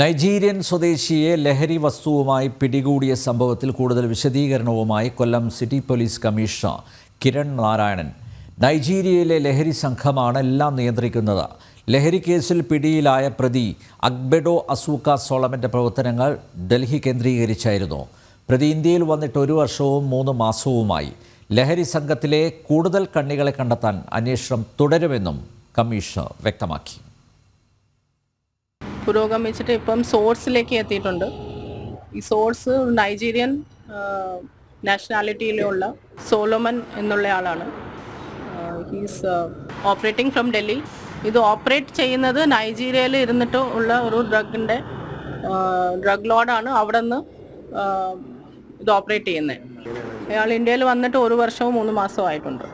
Nigerian സ്വദേശിയെ ലഹരി വസ്തുവുമായി പിടികൂടിയ സംഭവത്തിൽ കൂടുതൽ വിശദീകരണവുമായി Kollam city police commissioner Kiran Narayanan. നൈജീരിയയിലെ ലഹരി സംഘമാണ് എല്ലാം നിയന്ത്രിക്കുന്നത്. ലഹരി കേസിൽ പിടിയിലായ പ്രതി അഗ്ബെഡോ അസൂക്ക സോളമന്റെ പ്രവർത്തനങ്ങൾ ഡൽഹി കേന്ദ്രീകരിച്ചായിരുന്നു. പ്രതി ഇന്ത്യയിൽ വന്നിട്ട് ഒരു വർഷവും മൂന്ന് മാസവുമായി. ലഹരി സംഘത്തിലെ കൂടുതൽ കണ്ണികളെ കണ്ടെത്താൻ അന്വേഷണം തുടരുമെന്നും കമ്മീഷണർ വ്യക്തമാക്കി. പുരോഗമിച്ചിട്ട് ഇപ്പം സോഴ്സിലേക്ക് എത്തിയിട്ടുണ്ട്. ഈ സോഴ്സ് നൈജീരിയൻ നാഷണാലിറ്റിയിലുള്ള സോലോമൻ എന്നുള്ള ആളാണ്. ഹീസ് ഓപ്പറേറ്റിംഗ് ഫ്രം ഡൽഹി ഇത് ഓപ്പറേറ്റ് ചെയ്യുന്നത് നൈജീരിയയിൽ ഇരുന്നിട്ട് ഉള്ള ഒരു ഡ്രഗിന്റെ ഡ്രഗ് ലോഡാണ് അവിടെ നിന്ന് ഇത് ഓപ്പറേറ്റ് ചെയ്യുന്നത്. അയാൾ ഇന്ത്യയിൽ വന്നിട്ട് ഒരു വർഷവും മൂന്ന് മാസവും ആയിട്ടുണ്ട്.